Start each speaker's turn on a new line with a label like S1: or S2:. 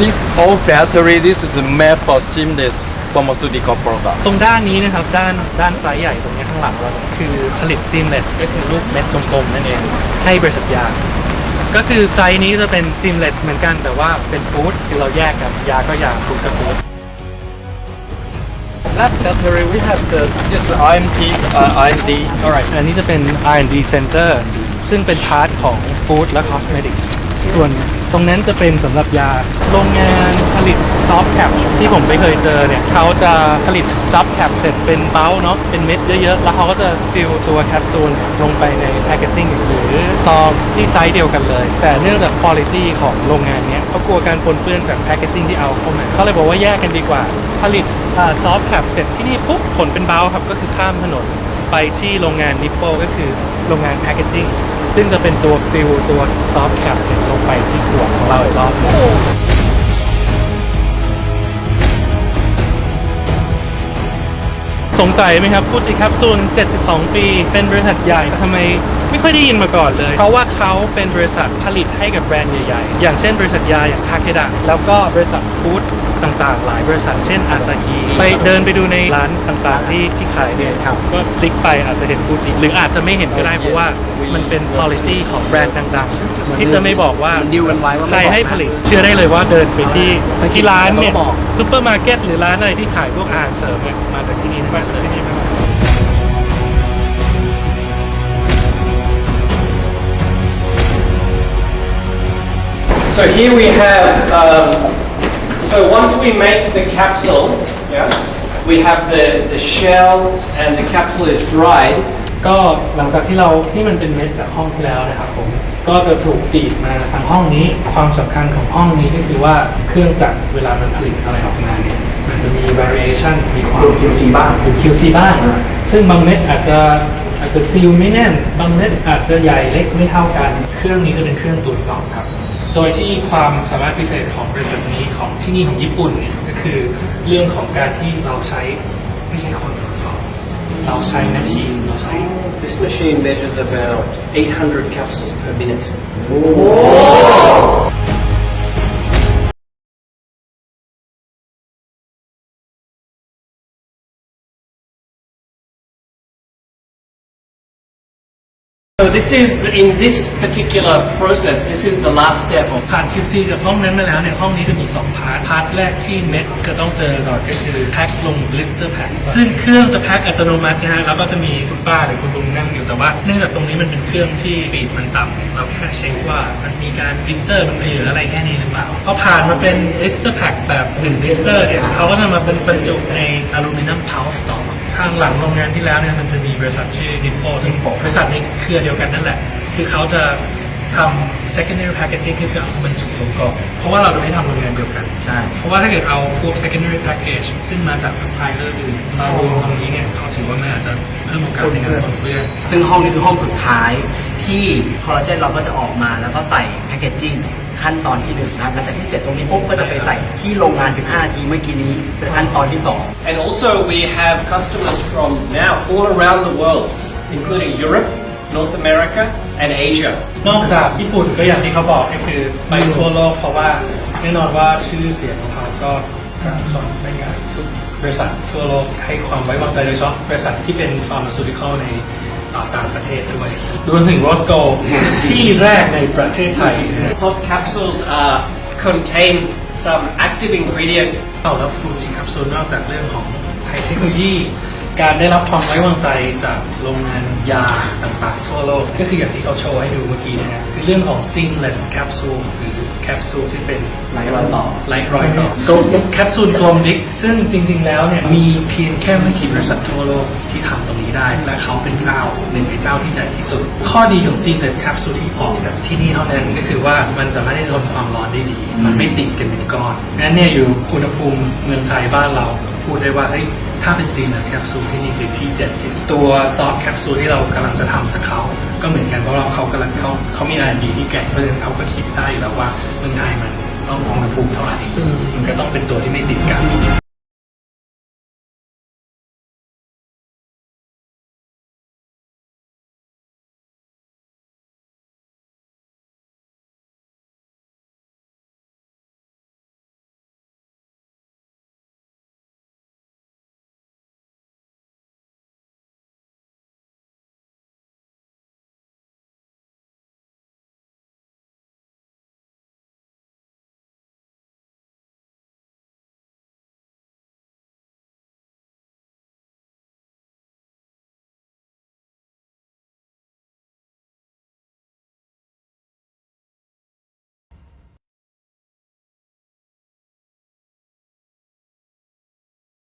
S1: This whole factory, this is made for seamless pharmaceutical product.
S2: ตรงด้านนี้นะครับ ด้านด้านซ้ายใหญ่ตรงนี้ข้างหลังเราเนี่ยคือผลิตซีมเลสก็คือลูกเม็ดกลมๆนั่นเอง ให้บริษัทยา ก็คือไซส์นี้จะเป็นซีมเลสเหมือนกันแต่ว่าเป็นฟู้ดคือเราแยกกันยาก็ยาฟู้ดก็ฟู้ด
S1: That factory, we have the this IMT, uh, IMD.
S2: alright อันนี้จะเป็น R&D Center ซึ่งเป็นพาร์ทของ Food และ Cosmetic ส่วนตรงนั้นจะเป็นสำหรับยา โรงงานผลิตซอฟต์แคปที่ผมไปเคยเจอเนี่ยเขาจะผลิตซอฟต์แคปเสร็จเป็นเบ้าเนาะเป็นเม็ดเยอะๆ แล้วเขาก็จะฟิลตัวแคปซูลลงไปในแพคเกจิ้งหรือซองที่ไซส์เดียวกันเลย แต่เนื่องจากคุณภาพของโรงงานเนี้ยเขากลัวการปนเปื้อนจากแพคเกจิ้งที่เอาเข้ามาเขาเลยบอกว่าแยกกันดีกว่า ผลิตซอฟต์แคปเสร็จที่นี่ปุ๊บผลเป็นเบ้าครับก็คือข้ามถนนไปที่โรงงานนิปโปก็คือโรงงานแพคเกจิ้งซึ่งจะเป็นตัวฟิลตัวซอฟต์แคป ไปที่ขวดของเราอีกรอบหนึงสงสัยไหมครับฟูจิแคปซูล 72 ปี เป็นบริษัทใหญ่ทำไม ไม่ค่อยได้ยินมาก่อนเลย เพราะว่าเขาเป็นบริษัทผลิตให้กับแบรนด์ใหญ่ๆ อย่างเช่นบริษัทยาอย่างทาเคดะแล้วก็บริษัทฟู้ดต่างๆ หลายบริษัทเช่นอาซาฮีไปเดินไปดูในร้านต่างๆ ที่ที่ขายเนี่ยก็คลิกไปอาจจะเห็นฟูจิหรืออาจจะไม่เห็นก็ได้เพราะว่ามันเป็น policy ของแบรนด์ดังๆ ที่จะไม่บอกว่า
S3: ดิวกันไว้ว่า
S2: ใคร
S3: ไม่บอกนะ
S2: ให้ผลิต เชื่อได้เลยว่าเดินไปที่ที่ร้านเนี่ยซูเปอร์มาร์เก็ตหรือร้านอะไรที่ขายพวกอาหารเสริมเนี่ยมาจากที่นี่ทั้งนั้นเลย
S4: So here we have, um, so once we make the capsule, yeah, we have the, the shell and the capsule is dried.
S2: ก็หลังจากที่เราที่มันเป็นเม็ดจากห้องที่แล้วนะครับผมก็จะถูกฟีดมาทางห้องนี้ ความสำคัญของห้องนี้ก็คือว่าเครื่องจักรเวลามันผลิตอะไรออกมาเนี่ยมันจะมี variation มีความ
S3: ดู QC บ้าง
S2: หรือ QC บ้าง ซึ่งบางเม็ดอาจจะอาจจะซีลไม่แน่น บางเม็ดอาจจะใหญ่เล็กไม่เท่ากัน เครื่องนี้จะเป็นเครื่องตรวจสอบครับ โดยที่ความสามารถพิเศษของบริษัทนี้ของที่นี่ของญี่ปุ่นเนี่ยก็คือเรื่องของการที่เราใช้ไม่ใช่คนตรวจสอบ เราใช้แมชชีนเราใช้
S4: This machine measures about 800 capsules per minute. So this is, in this particular process, this is the last step of
S2: ผ่าน QC จากห้องนั้นมาแล้วเนี่ยห้องนี้จะมี2พาร์ทพาร์ทแรกที่เม็ดจะต้องเจอก่อนก็คือแพ็คลง blister pack ซึ่งเครื่องจะแพ็คอัตโนมัตินะฮะแล้วก็จะมีคุณป้าหรือคุณลุงนั่งอยู่แต่ว่าเนื่องจากตรงนี้มันเป็นเครื่องที่บีบมันต่ำเนี่ยเราแค่เช็คว่ามันมีการ blister มันเหลืออะไรแค่นี้หรือเปล่าพอผ่านมาเป็น blister pack แบบ1 blister เนี่ยเขาก็จะมาเป็นบรรจุในอลูมิเนียม pouch ต่อ ทางหลังโรงงานที่แล้วเนี่ยมันจะมีบริษัทชื่อ Nippo ซึ่งบริษัทในเครือเดียวกันนั่นแหละ คือเขาจะทำ secondary packaging คือเอาบรรจุลงกล่องเพราะว่าเราจะไม่ทำโรงงานเดียวกัน
S3: ใช่
S2: เพราะว่าถ้าเกิดเอาพวก secondary package ซึ่งมาจาก supplier อื่นมารวมตรงนี้เนี่ยเขาถือว่ามันอาจจะเพิ่มโอกาสในการปนเปื้อน
S3: ซึ่งห้องนี้คือห้องสุดท้ายที่คอลลาเจนเราก็จะออกมาแล้วก็ใส่แพคเกจจิ้ง ขั้นตอนที่หนึ่งนะครับหลังจากที่เสร็จตรงนี้ปุ๊บก็จะไปใส่ที่โรงงาน 15นาทีเมื่อกี้นี้เป็นขั้นตอนที่สอง
S4: And also we have customers from now all around the world, including Europe, North America, and Asia.
S2: นอกจากญี่ปุ่นก็อย่างที่เขาบอกก็คือไปทั่วโลกเพราะว่าแน่นอนว่าชื่อเสียงของเขาก็กระชอนไปงานทุกบริษัททั่วโลกให้ความไว้วางใจโดยเฉพาะบริษัทที่เป็น pharmaceutical ในอ่าต่างประเท ศด้วยรวมถึง Roscoe ที่แรกในประเทศไทยนะฮะ
S4: Soft capsules uh, contain some active ingredient
S2: เอาแล้วฟูจิครับส่วนนอกจากเรื่องของไทยเทคโนโลยี การได้รับความไว้วางใจจากโรงงานยาต่างๆ ทั่วโลก ก็คืออย่างที่เขาโชว์ให้ดูเมื่อกี้นะฮะคือเรื่องของ seamless capsule หรือแคปซูลที่เป็น
S3: ไร้รอยต่อ
S2: ไร้รอยต่อกลมแคปซูลกลมดิกซึ่งจริง ๆ แล้วเนี่ยมีเพียงแค่ไม่กี่บริษัททั่วโลกที่ทำตรงนี้ได้ และเขาเป็นเจ้าหนึ่งในเจ้าที่ใหญ่ที่สุด ข้อดีของ seamless capsule ที่ออกจากที่นี่เท่านั้นก็คือว่ามันสามารถที่จะทนความร้อนได้ดี มันไม่ติดกันเป็นก้อนงั้นเนี่ยอยู่อุณหภูมิเมืองไทยบ้านเรา พูดได้ว่าเฮ้ยถ้าเป็น seamless capsule ที่นี่คือที่เด็ดที่สุดตัวซอฟต์แคปซูลที่เรากำลังจะทำกับเขาก็เหมือนกันเพราะเราเขากำลังเขาเขามี R&D ที่แก่งเพราะฉะนั้นเขาก็คิดได้อยู่แล้วว่าเมืองไทยมันต้องอุณหภูมิเท่าไหร่มันก็ต้องเป็นตัวที่ไม่ติดกัน